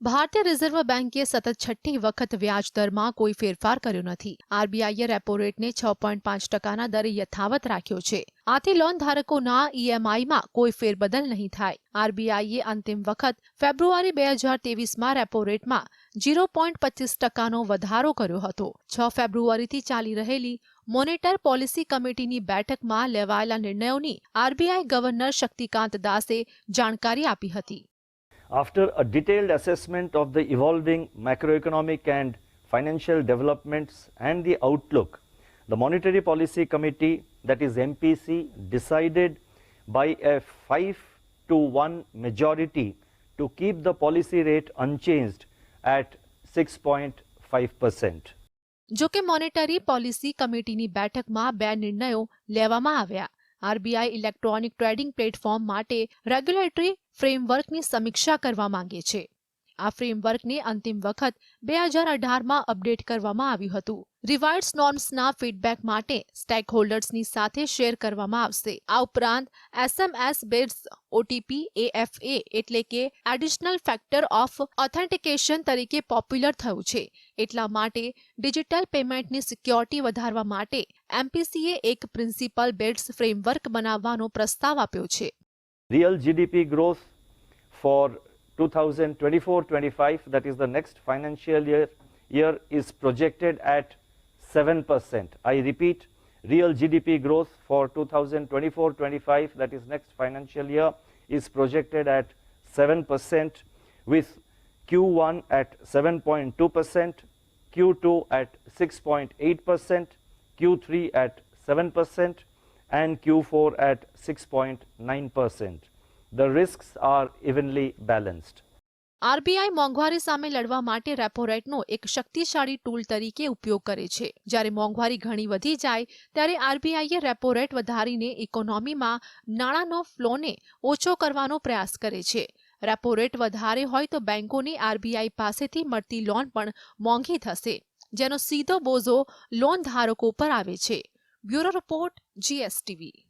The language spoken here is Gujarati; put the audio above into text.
ભારતીય રિઝર્વ બેંકે સતત છઠ્ઠી વખત વ્યાજ દરમાં કોઈ ફેરફાર કર્યો નથી. આરબીઆઈએ રેપો રેટને છ પોઈન્ટ પાંચ ટકાના દરે યથાવત રાખ્યો છે. આથી લોન ધારકોના ઈએમઆઈમાં કોઈ ફેરબદલ નહીં થાય. આરબીઆઈએ અંતિમ વખત ફેબ્રુઆરી બે હજાર તેવીસમાં રેપો રેટમાં ઝીરો પોઈન્ટ પચીસ ટકાનો વધારો કર્યો હતો. છ ફેબ્રુઆરીથી ચાલી રહેલી મોનેટર પોલિસી કમિટીની બેઠકમાં લેવાયેલા નિર્ણયોની આરબીઆઈ ગવર્નર શક્તિકાંત દાસે જાણકારી આપી હતી. After a detailed assessment of the evolving macroeconomic and financial developments and the outlook, the Monetary Policy Committee, that is MPC, decided by a 5 to 1 majority to keep the policy rate unchanged at 6.5%. જો કે મોનેટરી પોલિસી કમિટીની બેઠકમાં બે નિર્ણયો લેવામાં આવ્યા આરબીઆઈ ઇલેક્ટ્રોનિક ટ્રેડિંગ પ્લેટફોર્મ માટે રેગ્યુલેટરી ફ્રેમવર્કની સમીક્ષા કરવા માંગે છે. આ ફ્રેમવર્કને અંતિમ વખત બે હજાર અઢારમાં અપડેટ કરવામાં આવ્યું હતું. રિવાઇડ્સ નોર્મ્સના ફીડબેક માટે સ્ટેક હોલ્ડર્સની સાથે શેર કરવામાં આવશે. આ ઉપરાંત એસએમએસ બેડ્સ ઓટીપી એએફએ એટલે કે એડિશનલ ફેક્ટર ઓફ ઓથેન્ટિકેશન તરીકે પોપ્યુલર થયું છે. એટલા માટે ડિજિટલ પેમેન્ટની સિક્યોરિટી વધારવા માટે એમપીસીએ એક પ્રિન્સિપલ બેડ્સ ફ્રેમવર્ક બનાવવાનો પ્રસ્તાવ આપ્યો છે. Real GDP growth for 2024-25, that is the next financial year, year is projected at 7%. I repeat, real GDP growth for 2024-25, that is next financial year, is projected at 7% with Q1 at 7.2%, Q2 at 6.8%, Q3 at 7%, and Q4 at 6.9%. The risks are evenly balanced. RBI મોંઘવારી સામે લડવા માટે રેપો રેટનો એક શક્તિશાળી ટૂલ તરીકે ઉપયોગ કરે છે. જ્યારે મોંઘવારી ઘણી વધી જાય, ત્યારે આરબીઆઈએ રેપો રેટ વધારીને ઇકોનોમીમાં નાણાંનો ફ્લોને ઓછો કરવાનો પ્રયાસ કરે છે. રેપો રેટ વધારે હોય તો બેંકોની આરબીઆઈ પાસેથી મળતી લોન પણ મોંઘી થશે, જેનો સીધો બોજો લોન ધારકો પર આવે છે. Bureau report, GSTV.